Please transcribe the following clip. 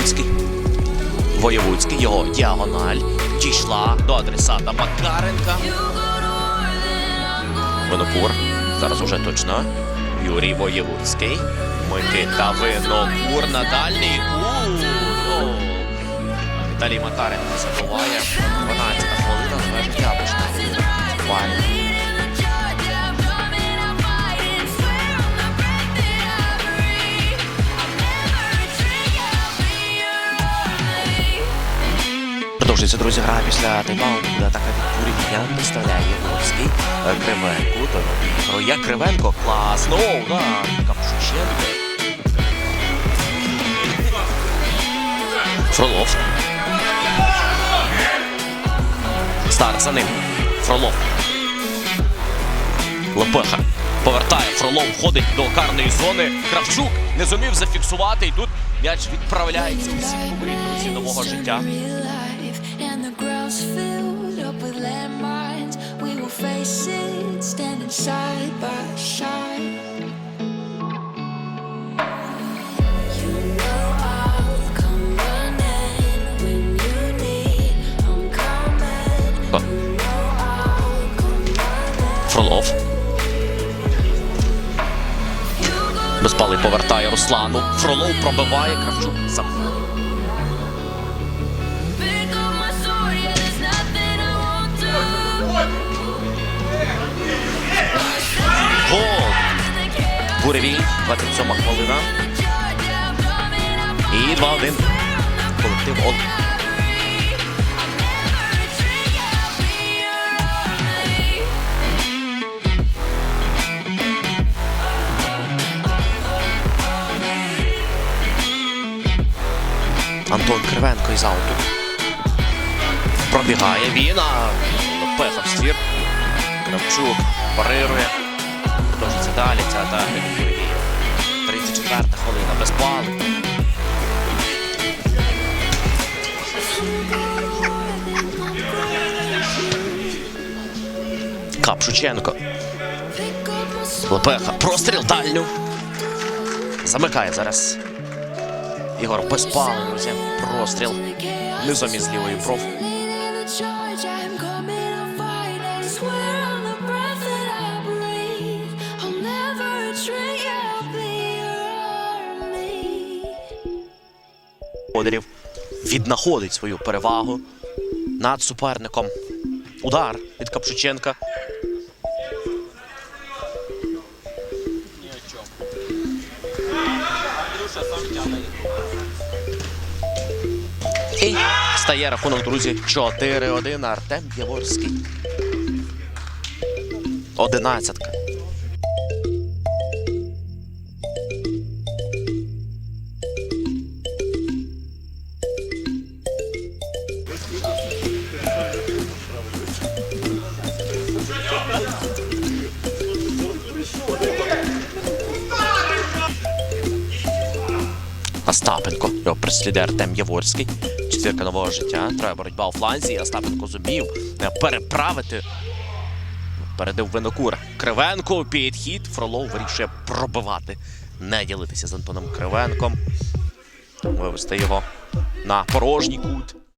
Воєвудський. Воєвудський, його діагональ дійшла до адресата Макаренка. Винокур. Зараз уже точно. Юрій Воєвудський. Микита Винокур на дальній. У, гол. Віталій Макаренко забуває. 12 Продовжується, друзі, гра після тайм-ауту, атака від Бурів'ян доставляє Єгорський Е, Кривенко. До Роя Кривенко. Класно. Да. Капшученко. Фролов. Старт за ним. Фролов. Лепеха. Повертає. Фролов входить до карної зони. Кравчук не зумів зафіксувати. І тут м'яч відправляється у всі друзі нового життя. And the ground's filled up with landmines. We will face it, standing side by side. You know I'll come running when you need. I'm coming. Ба. I'll come running. Фролов. Безпалий повертає Руслану. Фролов пробиває Кравчук. Буревій. 27 хвилина. І 2-1. Колектив Ол. Антон Кривенко із ауту. Пробігає він, а пехав ствір. Кравчук парирує. Продовжується далі ця атака. 34 хвилина без пали. Капшученко. Лепеха. Простріл дальню. Замикає зараз. Ігор без пали, друзі. Простріл. Низом із лівої проф. Ходерів віднаходить свою перевагу над суперником. Удар від Капшученка. І стає рахунок, друзі, 4-1. Артем Яворський. Одинадцятка. Його прислідує Артем Яворський. Четвірка нового життя. Троє боротьба у фланзі. Остапенко зумів е, переправити. Передив Винокур. Кривенко. Підхід. Фролов вирішує пробивати. Не ділитися з Антоном Кривенком. Вивести його на порожній кут.